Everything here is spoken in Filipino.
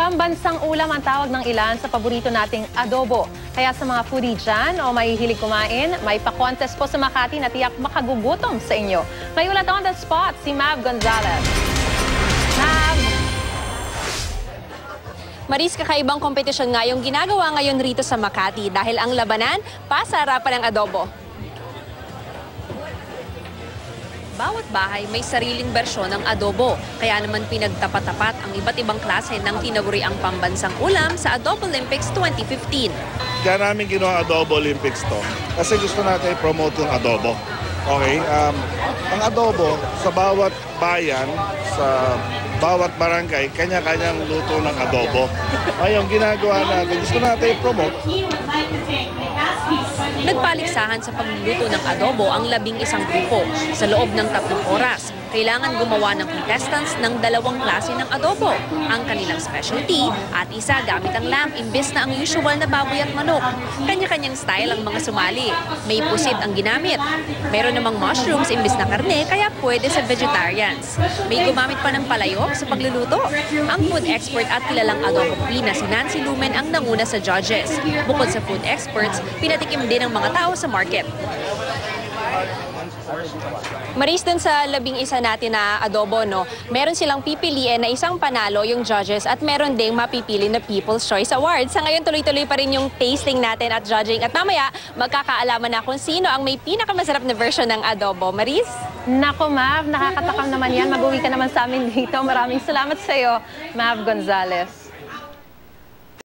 Pambansang ulam ang tawag ng ilan sa paborito nating adobo. Kaya sa mga foodie dyan o may hilig kumain, may pa-contest po sa Makati na tiyak makagugutom sa inyo. May ulat on the spot si Mav Gonzalez. Mav! Maris, kakaibang kompetisyon nga yung ginagawa ngayon rito sa Makati dahil ang labanan, pasarapan ng adobo. Bawat bahay may sariling bersyon ng adobo, kaya naman pinagtapat-tapat ang iba't ibang klase ng tinaguriang pambansang ulam sa Adobo Olympics 2015. Kaya namin ginawa Adobo Olympics to. Kasi gusto natin i-promote yung adobo. Okay? Um, ang adobo, sa bawat bayan, sa bawat barangay, kanya-kanyang luto ng adobo. Ngayon, ginagawa natin, gusto natin i-promote. Nagpaligsahan sa pagluluto ng adobo ang labing isang grupo. Sa loob ng tatlong oras, kailangan gumawa ng contestants ng dalawang klase ng adobo. Ang kanilang specialty at isa gamit ang lamb imbes na ang usual na baboy at manok. Kanya-kanyang style ang mga sumali. May pusit ang ginamit. Meron namang mushrooms imbes na karne kaya pwede sa vegetarians. May gumamit pa ng palayok sa pagluluto. Ang food expert at kilalang adobo queen na si Nancy Lumen ang nanguna sa judges. Bukod sa food experts, pinatikim din ng mga tao sa market. Maris, dun sa labing isa natin na adobo, no, meron silang pipiliin na isang panalo yung judges at meron ding mapipili na People's Choice Award. Sa ngayon, tuloy-tuloy pa rin yung tasting natin at judging. At mamaya, magkakaalaman na kung sino ang may pinakamasarap na version ng adobo. Maris? Nako, Mav, nakakatakam naman yan. Mag-uwi ka naman sa amin dito. Maraming salamat sa iyo, Mav Gonzalez.